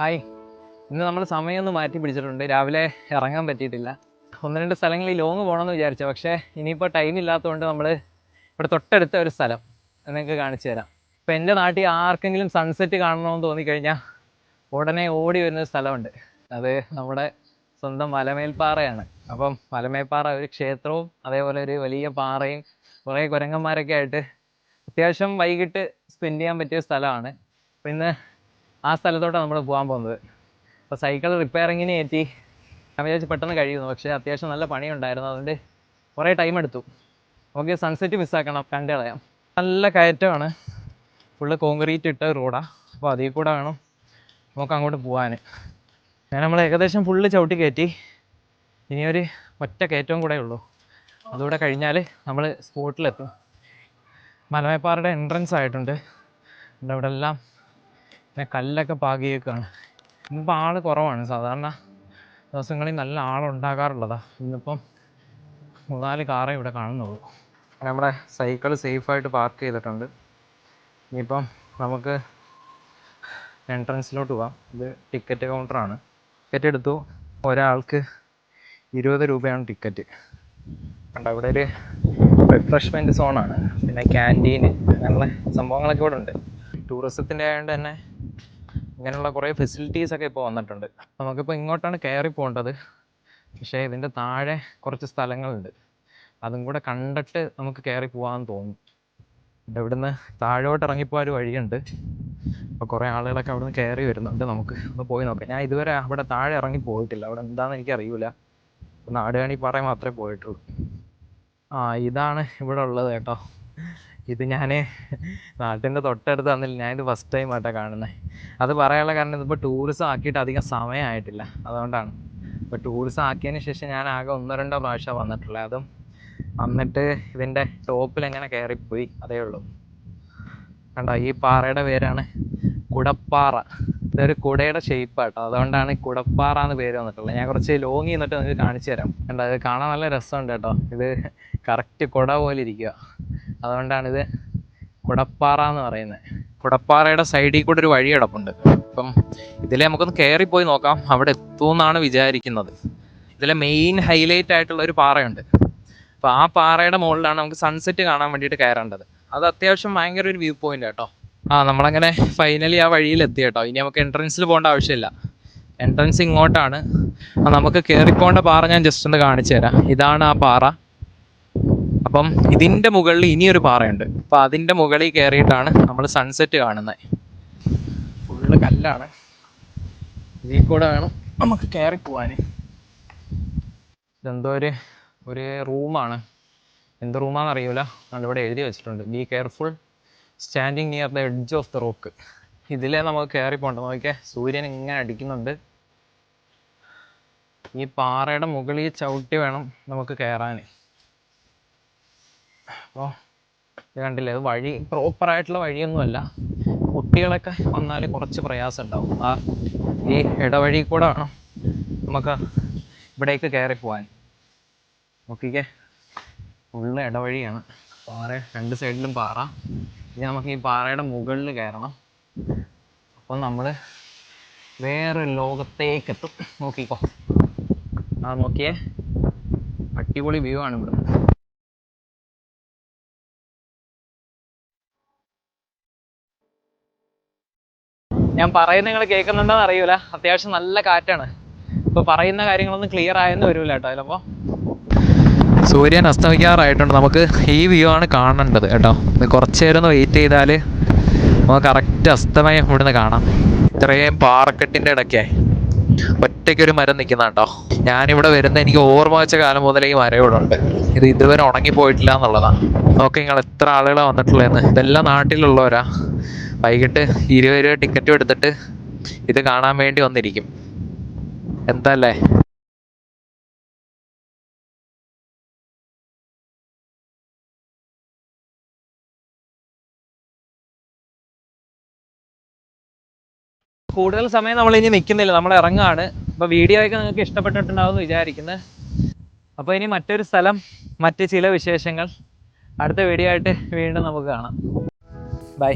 Hi. ഇന്ന് നമ്മൾ സമയമൊന്ന് മാറ്റി പിടിച്ചിട്ടുണ്ട്. രാവിലെ ഇറങ്ങാൻ പറ്റിയിട്ടില്ല. ഒന്ന് രണ്ട് സ്ഥലങ്ങളിൽ ലോങ് പോകണമെന്ന് വിചാരിച്ചു. പക്ഷേ ഇനിയിപ്പോൾ ടൈം ഇല്ലാത്തതുകൊണ്ട് നമ്മൾ ഇവിടെ തൊട്ടടുത്ത ഒരു സ്ഥലം നിങ്ങൾക്ക് കാണിച്ചു തരാം. ഇപ്പോൾ എന്റെ നാട്ടിൽ ആർക്കെങ്കിലും സൺസെറ്റ് കാണണമെന്ന് തോന്നിക്കഴിഞ്ഞാൽ ഉടനെ ഓടി വരുന്ന സ്ഥലമുണ്ട്. അത് നമ്മുടെ സ്വന്തം മലമേൽപ്പാറയാണ്. അപ്പം മലമേൽപ്പാറ ഒരു ക്ഷേത്രവും അതേപോലെ ഒരു വലിയ പാറയും കുറേ കുരങ്ങന്മാരൊക്കെ ആയിട്ട് അത്യാവശ്യം വൈകിട്ട് സ്പെൻഡ് ചെയ്യാൻ പറ്റിയ സ്ഥലമാണ്. അപ്പം ഇന്ന് ആ സ്ഥലത്തോട്ടാണ് നമ്മൾ പോകാൻ പോകുന്നത്. അപ്പോൾ സൈക്കിൾ റിപ്പയറിങ്ങിന് കയറ്റി ഞാൻ വിചാരിച്ച് പെട്ടെന്ന് കഴിയുന്നു പക്ഷേ അത്യാവശ്യം നല്ല പണിയുണ്ടായിരുന്നു. അതുകൊണ്ട് കുറേ ടൈം എടുത്തു. നമുക്ക് സൺസെറ്റ് മിസ്സാക്കണം കണ്ടു കളയാം. നല്ല കയറ്റമാണ്. ഫുള്ള് കോൺക്രീറ്റ് ഇട്ട റോഡാണ് അപ്പോൾ അതിൽ കൂടെ വേണം നമുക്ക് അങ്ങോട്ട് പോകാൻ ഞാൻ നമ്മൾ ഏകദേശം ഫുള്ള് ചവിട്ടി കയറ്റി. ഇനിയൊരു ഒറ്റ കയറ്റവും കൂടെ ഉള്ളൂ. അതുകൂടെ കഴിഞ്ഞാൽ നമ്മൾ സ്പോട്ടിലെത്തും മലമേപ്പാറയുടെ എൻട്രൻസ് ആയിട്ടുണ്ട്. അവിടെ എല്ലാം പിന്നെ കല്ലൊക്കെ പാകിയേക്കാണ്. ഇന്നിപ്പോൾ ആൾ കുറവാണ്. സാധാരണ ദിവസങ്ങളിൽ നല്ല ആളുണ്ടാകാറുള്ളതാണ് ഇന്നിപ്പം മൂന്നാൽ കാറേ ഇവിടെ കാണുന്നുള്ളൂ. നമ്മുടെ സൈക്കിൾ സേഫായിട്ട് പാർക്ക് ചെയ്തിട്ടുണ്ട്. ഇനിയിപ്പം നമുക്ക് എൻട്രൻസിലോട്ട് പോവാം. ഇത് ടിക്കറ്റ് കൗണ്ടറാണ്. ടിക്കറ്റ് എടുത്തു. ഒരാൾക്ക് ഇരുപത് രൂപയാണ് ടിക്കറ്റ്. കണ്ട ഇവിടെ ഒരു റിഫ്രഷ്മെന്റ് സോണാണ്. പിന്നെ ക്യാന്റീൻ അങ്ങനെയുള്ള സംഭവങ്ങളൊക്കെ ഇവിടെ ഉണ്ട് ടൂറിസത്തിന്റെ ആയതുകൊണ്ട് തന്നെ ഇങ്ങനെയുള്ള കുറേ ഫെസിലിറ്റീസ് ഒക്കെ ഇപ്പോൾ വന്നിട്ടുണ്ട്. നമുക്കിപ്പോൾ ഇങ്ങോട്ടാണ് കയറി പോകേണ്ടത്. പക്ഷേ ഇതിന്റെ താഴെ കുറച്ച് സ്ഥലങ്ങളുണ്ട്. അതും കൂടെ കണ്ടിട്ട് നമുക്ക് കയറി പോകാമെന്ന് തോന്നുന്നു ഇവിടുന്ന് താഴോട്ട് ഇറങ്ങിപ്പോകാൻ ഒരു വഴിയുണ്ട്. അപ്പോൾ കുറേ ആളുകളൊക്കെ അവിടുന്ന് കയറി വരുന്നുണ്ട് നമുക്ക്. ഒന്ന് പോയി നോക്കാം. ഞാൻ ഇതുവരെ അവിടെ താഴെ ഇറങ്ങി പോയിട്ടില്ല. അവിടെ എന്താണെന്ന് എനിക്ക് അറിയില്ല നാടുകാണി പാറ മാത്രമേ പോയിട്ടുള്ളൂ. ആ ഇതാണ് ഇവിടെ ഉള്ളത് കേട്ടോ. ഇത് ഞാൻ നാട്ടിന്റെ തൊട്ടടുത്ത് തന്നില്ല. ഞാനിത് ഫസ്റ്റ് ടൈം ആയിട്ടാണ് കാണുന്നത് അത് പറയാനുള്ള കാരണം ഇതിപ്പോൾ ടൂറിസം ആക്കിയിട്ട് അധികം സമയമായിട്ടില്ല അതുകൊണ്ടാണ്. ഇപ്പോൾ ടൂറിസം ആക്കിയതിന് ശേഷം ഞാൻ ആകെ ഒന്നോ രണ്ടോ പ്രാവശ്യം വന്നിട്ടുള്ളത് അതും വന്നിട്ട് ഇതിന്റെ ടോപ്പിൽ എങ്ങനെ കയറിപ്പോയി അതേ ഉള്ളൂ. കണ്ടോ ഈ പാറയുടെ പേരാണ് കുടപ്പാറ. ഇതൊരു കുടയുടെ ഷേപ്പാട്ടോ അതുകൊണ്ടാണ് കുടപ്പാറ എന്ന് പേര് വന്നിട്ടുള്ളത്. ഞാൻ കുറച്ച് ലോങ് നിന്നിട്ട് നിങ്ങൾക്ക് കാണിച്ചു തരാം. കണ്ടോ ഇത് കാണാൻ നല്ല രസമുണ്ട് കേട്ടോ. ഇത് കറക്റ്റ് കുട പോലെ ഇരിക്കുക അതുകൊണ്ടാണ് ഇത് കുടപ്പാറ എന്ന് പറയുന്നത്. കുടപ്പാറയുടെ സൈഡിൽ കൂടെ ഒരു വഴി കിടപ്പുണ്ട്. അപ്പം ഇതിലെ നമുക്കൊന്ന് കയറിപ്പോയി നോക്കാം. അവിടെ എത്തുമെന്നാണ് വിചാരിക്കുന്നത്. ഇതിലെ മെയിൻ ഹൈലൈറ്റ് ആയിട്ടുള്ള ഒരു പാറയുണ്ട്. അപ്പോൾ ആ പാറയുടെ മുകളിലാണ് നമുക്ക് സൺസെറ്റ് കാണാൻ വേണ്ടിയിട്ട് കയറേണ്ടത്. അത് അത്യാവശ്യം ഭയങ്കര ഒരു വ്യൂ പോയിന്റ് കേട്ടോ ആ നമ്മളങ്ങനെ ഫൈനലി ആ വഴിയിൽ എത്തി കേട്ടോ. ഇനി നമുക്ക് എൻട്രൻസിൽ പോകേണ്ട ആവശ്യമില്ല. എൻട്രൻസ് ഇങ്ങോട്ടാണ്. നമുക്ക് കയറിപ്പോകേണ്ട പാറ ഞാൻ ജസ്റ്റ് ഒന്ന് കാണിച്ചു തരാം ഇതാണ് ആ പാറ. അപ്പം ഇതിന്റെ മുകളിൽ ഇനിയൊരു പാറയുണ്ട്. അപ്പം അതിന്റെ മുകളിൽ കയറിയിട്ടാണ് നമ്മൾ സൺസെറ്റ് കാണുന്നത് ഫുള്ള് കല്ലാണ്. ഇതിൽ കൂടെ വേണം നമുക്ക് കയറി പോവാൻ ഇതെന്തോ ഒരു ഒരു റൂമാണ്. എന്ത് റൂമാണെന്ന് അറിയില്ല നമ്മളിവിടെ എഴുതി വെച്ചിട്ടുണ്ട്. Be careful standing near the edge of the rock ഇതിലേ നമുക്ക് കയറി പോകണ്ട നോക്കിയാൽ സൂര്യൻ ഇങ്ങനെ അടിക്കുന്നുണ്ട്. ഈ പാറയുടെ മുകളിൽ ചവിട്ടി വേണം നമുക്ക് കയറാൻ അപ്പോൾ ഇത് കണ്ടില്ലേ ഇത് വഴി പ്രോപ്പറായിട്ടുള്ള വഴിയൊന്നുമല്ല. കുട്ടികളൊക്കെ വന്നാൽ കുറച്ച് പ്രയാസം ഉണ്ടാവും ആ ഈ ഇടവഴി കൂടെ വേണം നമുക്ക് ഇവിടേക്ക് കയറി പോകാൻ നോക്കിക്കേ ഫുള്ള് ഇടവഴിയാണ്. പാറ രണ്ട് സൈഡിലും പാറ. ഇനി നമുക്ക് ഈ പാറയുടെ മുകളിൽ കയറണം. അപ്പോൾ നമ്മൾ വേറെ ലോകത്തേക്ക് എത്തും നോക്കിക്കോ. ആ നോക്കിയേ. അടിപൊളി വ്യൂ ആണ് ഇവിടുന്ന്. ഞാൻ പറയുന്നത് നിങ്ങൾ കേൾക്കുന്നുണ്ടോന്ന് അറിയൂല. അത്യാവശ്യം നല്ല കാറ്റാണ്. ഇപ്പോൾ പറയുന്ന കാര്യങ്ങളൊന്നും ക്ലിയർ ആയെന്ന് വരില്ല കേട്ടോ ചിലപ്പോൾ സൂര്യൻ അസ്തമിക്കാറായിട്ടുണ്ട്. നമുക്ക് ഈ വ്യൂ ആണ് കാണേണ്ടത് കേട്ടോ. ഇത് കുറച്ച് നേരം ഒന്ന് വെയിറ്റ് ചെയ്താൽ നമുക്ക് കറക്റ്റ് അസ്തമയം ഇവിടുന്ന് കാണാം. ഇത്രയും പാറക്കെട്ടിന്റെ ഇടയ്ക്കേ ഒറ്റയ്ക്കൊരു മരം നിൽക്കുന്ന കേട്ടോ. ഞാനിവിടെ വരുന്ന എനിക്ക് ഓർമ്മ വെച്ച കാലം മുതലേ ഈ മരം ഇവിടെ ഉണ്ട്. ഇത് ഇതുവരെ ഉണങ്ങിപ്പോയിട്ടില്ല എന്നുള്ളതാണ്. നോക്കി നിങ്ങൾ എത്ര ആളുകളാണ് വന്നിട്ടുള്ളതെന്ന് ഇതെല്ലാം നാട്ടിലുള്ളവരാ. വൈകിട്ട് ഇരുപത് രൂപ ടിക്കറ്റും എടുത്തിട്ട് ഇത് കാണാൻ വേണ്ടി വന്നിരിക്കും. എന്തല്ലേ? കൂടുതൽ സമയം നമ്മൾ ഇനി നിൽക്കുന്നില്ല നമ്മൾ ഇറങ്ങാണ്. അപ്പോൾ വീഡിയോ ഒക്കെ നിങ്ങൾക്ക് ഇഷ്ടപ്പെട്ടിട്ടുണ്ടാവും എന്ന് വിചാരിക്കുന്നത് അപ്പോൾ ഇനി മറ്റൊരു സ്ഥലം മറ്റ് ചില വിശേഷങ്ങൾ അടുത്ത വീഡിയോ ആയിട്ട് വീണ്ടും നമുക്ക് കാണാം. ബൈ